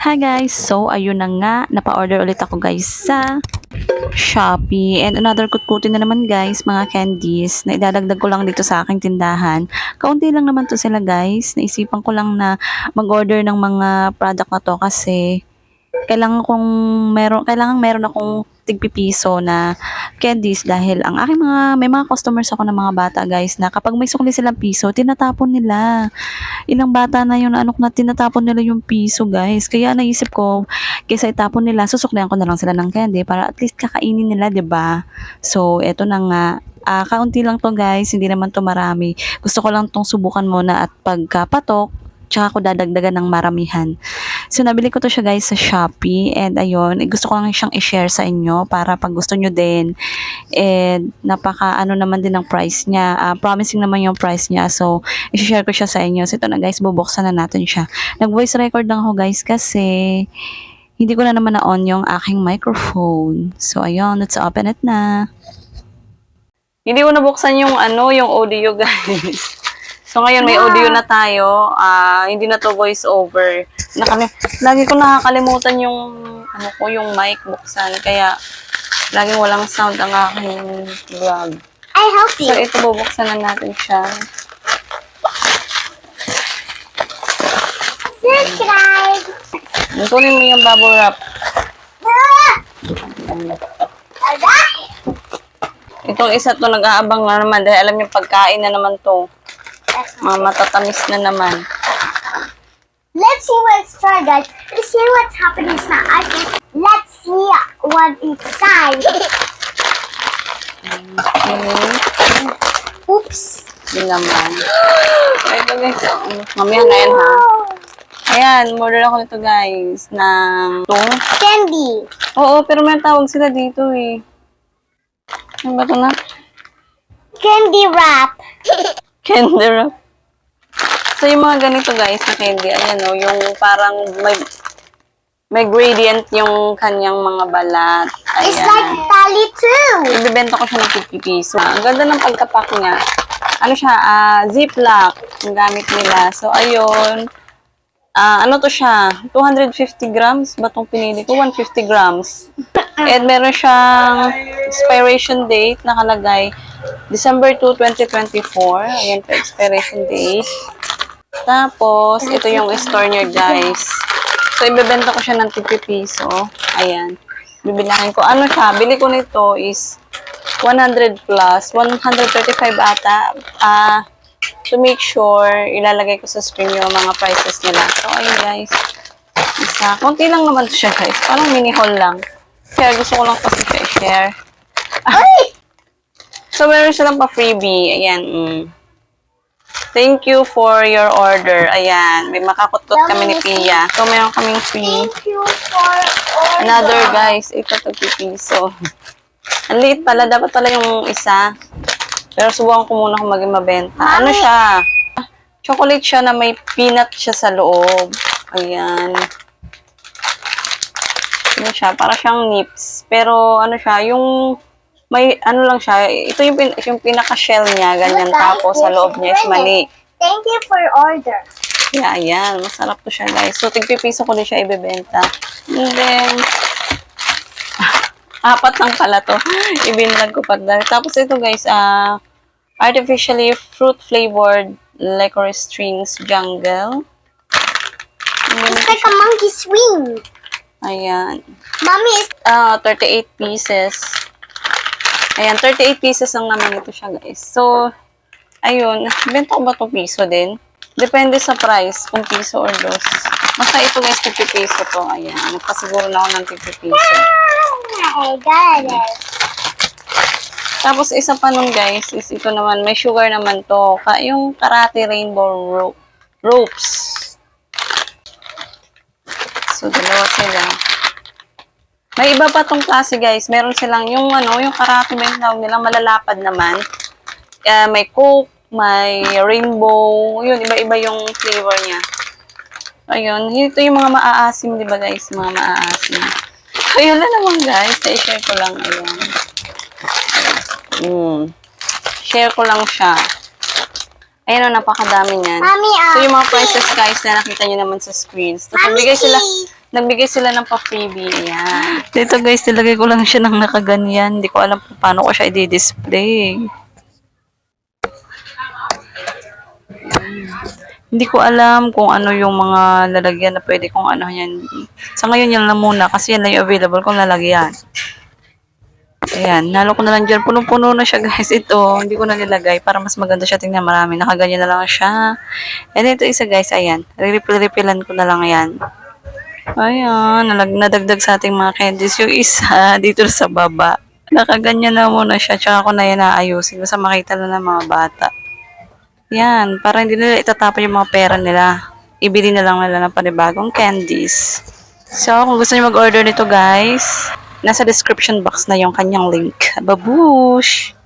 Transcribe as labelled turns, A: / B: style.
A: Hi guys! So, ayun na nga. Napa-order ulit ako guys sa Shopee. And another kutkutin na naman guys, mga candies na idadagdag ko lang dito sa aking tindahan. Kaunti lang naman to sila guys. Naisipan ko lang na mag-order ng mga product na to kasi kailangan kong meron kailangan meron akong tigpipiso na candies dahil ang aking mga may mga customers ako ng mga bata guys na kapag may sukli silang piso tinatapon nila. Ilang bata na yun ano na tinatapon nila yung piso guys. Kaya naisip ko kaysa itapon nila susuklihan ko na lang sila ng candy para at least kakainin nila 'di ba? So eto na nga. Ah, kaunti lang to guys, hindi naman to marami. Gusto ko lang tong subukan muna at pagkapatok, tsaka ko dadagdagan ng maramihan. So, nabili ko to siya guys sa Shopee. And ayun, gusto ko lang siyang i-share sa inyo para pag gusto nyo din. And napaka ano naman din ang price niya. Ah, promising naman yung price niya. So, i-share ko siya sa inyo. So, ito na guys, bubuksan na natin siya. Nag-voice record lang ako guys kasi hindi ko na naman na-on yung aking microphone. So, ayun, let's open it na. Hindi ko nabuksan yung ano, yung audio guys. So ngayon may audio na tayo. Ah, hindi na to voice over. Nakali lagi ko nakakalimutan yung ano ko, yung mic buksan kaya laging walang sound ang aking vlog.
B: I help
A: So
B: you.
A: ito bubuksan na natin siya.
B: Subscribe.
A: Kunin mo yung bubble wrap.
B: Alright.
A: Itong isa to nag-aabang na naman dahil alam yung pagkain na naman to. Mga matatamis na naman.
B: Let's see what's tried, guys. Let's see what's happening now. I think let's see what inside.
A: Okay.
B: Oops.
A: Yun naman. Ito guys. Mamaya na yan ha. Ayan, order ako nito guys. Ng tung.
B: Candy.
A: Oo, pero may tawag sila dito eh. Ano ba ito na?
B: Candy wrap.
A: Candy wrap. So, yung mga ganito guys na candy, ayan o, yung parang may may gradient yung kanyang mga balat.
B: It's
A: Ayan.
B: like tally too.
A: Ibibenta ko siya ng 50 piso. Ang ganda ng pagkapak niya. Ano siya, ah, ziplock ang gamit nila. So, ayun. Ah, ano to siya? 250 grams ba itong pinili ko? 150 grams. And meron siyang expiration date nakalagay December 2, 2024. Ayan expiration date. Tapos, ito yung store niya, guys. So, ibebenta ko siya ng 50 piso. Ayan. Bibilangin ko. Ano siya? Bili ko nito is 100 plus. 135 ata. Ah, to make sure, ilalagay ko sa screen yung mga prices nila. So, ayun guys. Isa. Konti lang naman siya, guys. Parang mini haul lang. Kaya gusto ko lang kasi siya i-share.
B: Ay!
A: So, meron silang pa freebie. Ayan. Mm. Thank you for your order. Ayan. May makakutkot kami ni Pia. So, meron kaming free.
B: Thank you for order.
A: Another, guys. Ito, 30 piso. Ang liit pala. Dapat pala yung isa. Pero subukan ko muna kung maging mabenta. Ano siya? Chocolate siya na may peanut siya sa loob. Ayan. Ano siya? Para siyang nips. Pero ano siya? Yung may ano lang siya. Ito yung, pin, yung pinaka-shell niya. Ganyan. Tapos sa loob niya is mali.
B: Thank you for order.
A: Yeah, ayan. Masarap to siya, guys. So, tigpipiso ko din siya ibebenta. And then, apat lang pala to. Ibinlag ko pa dahil. Tapos ito, guys, ah, artificially fruit-flavored licorice strings jungle.
B: It's like a monkey swing.
A: Ayan.
B: Mommy is
A: Ah, 38 pieces. Ayan, 38 pieces ang naman ito siya, guys. So, ayun. Benta ko ba to piso din? Depende sa price, kung piso or dos. Basta ito, guys, 50 piso to. Ayan, nagpasiguro na ako ng 50 piso.
B: I got it.
A: Tapos, isa pa nun, guys, is ito naman, may sugar naman to. Ka yung karate rainbow ro ropes. So, dalawa sila. May iba pa tong klase, guys. Meron silang yung, ano, yung karate ba yung tawag nila, malalapad naman. Eh, may coke, may rainbow. Yun, iba-iba yung flavor niya. Ayun, ito yung mga maaasim, di ba, guys? Mga maaasim. Ayun na naman, guys. I-share ko lang. Ayun. Mm. Share ko lang siya. Ayun, oh, napakadami niyan.
B: Uh,
A: So, yung mga prices, guys, na nakita nyo naman sa screens. Tapos, nagbigay sila. Nagbigay sila ng pa-freebie. Ayan. Dito guys, nilagay ko lang siya ng nakaganyan. Hindi ko alam paano ko siya i-display. Hindi ko alam kung ano yung mga lalagyan na pwede kong ano yan. Sa ngayon yan lang muna kasi yan lang yung available kong lalagyan. Ayan, nalo ko na lang dyan. Punong-puno na siya guys. Ito, hindi ko na nilagay para mas maganda siya tingnan marami. Nakaganyan na lang siya. And ito isa guys, ayan. Re-refill-refillan ko na lang yan. Ayan, nalag nadagdag sa ating mga candies. Yung isa, dito sa baba. Nakaganyan na muna siya. Tsaka ko na yan naayusin. Basta makita na ng mga bata. Yan, para hindi nila itatapon yung mga pera nila. Ibili na lang nila ng panibagong candies. So, kung gusto niyo mag-order nito guys, nasa description box na yung kanyang link. Babush!